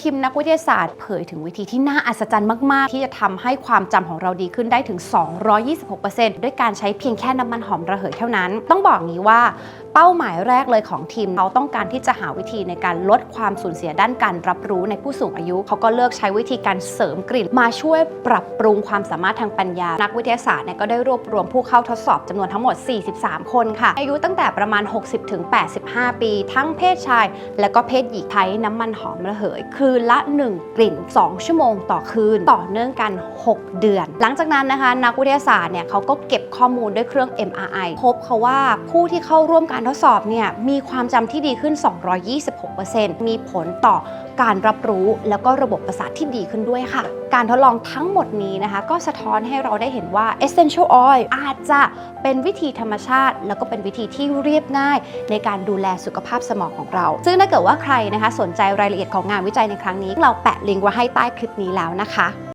ทีมนักวิทยาศาสตร์เผยถึงวิธีที่น่าอัศจรรย์มาก ๆ ที่จะทำให้ความจำของเราดีขึ้นได้ถึง 226%ด้วยการใช้เพียงแค่น้ำมันหอมระเหยเท่านั้น ต้องบอกงี้ว่าเป้าหมายแรกเลยของทีมเขาต้องการที่จะหาวิธีในการลดความสูญเสียด้านการรับรู้ในผู้สูงอายุ เขาก็เลือกใช้วิธีการเสริมกลิ่น มาช่วยปรับปรุงความสามารถทางปัญญา นักวิทยาศาสตร์เนี่ยก็ได้รวบรวมผู้เข้าทดสอบจำนวนทั้งหมด 43 คนค่ะ อายุตั้งแต่ประมาณ 60-85 ปี ทั้งเพศชาย และก็เพศหญิงใช้น้ำมันหอมระเหยคืคืนละ 1 กลิ่น 2 ชั่วโมงต่อคืน ต่อเนื่องกัน 6 เดือน หลังจากนั้นนะคะนักวิทยาศาสตร์เนี่ยเขาก็เก็บข้อมูลด้วยเครื่อง MRI พบเขาว่าผู้ที่เข้าร่วมการทดสอบเนี่ยมีความจำที่ดีขึ้น 226%มีผลต่อการรับรู้แล้วก็ระบบประสาทที่ดีขึ้นด้วยค่ะ การทดลองทั้งหมดนี้นะคะ ก็สะท้อนให้เราได้เห็นว่า essential oil อาจจะเป็นวิธีธรรมชาติ แล้วก็เป็นวิธีที่เรียบง่าย ในการดูแลสุขภาพสมองของเรา ซึ่งถ้าเกิดว่าใครนะคะ สนใจรายละเอียดของงานวิจัยในครั้งนี้ เราแปะลิงก์ไว้ให้ใต้คลิปนี้แล้วนะคะ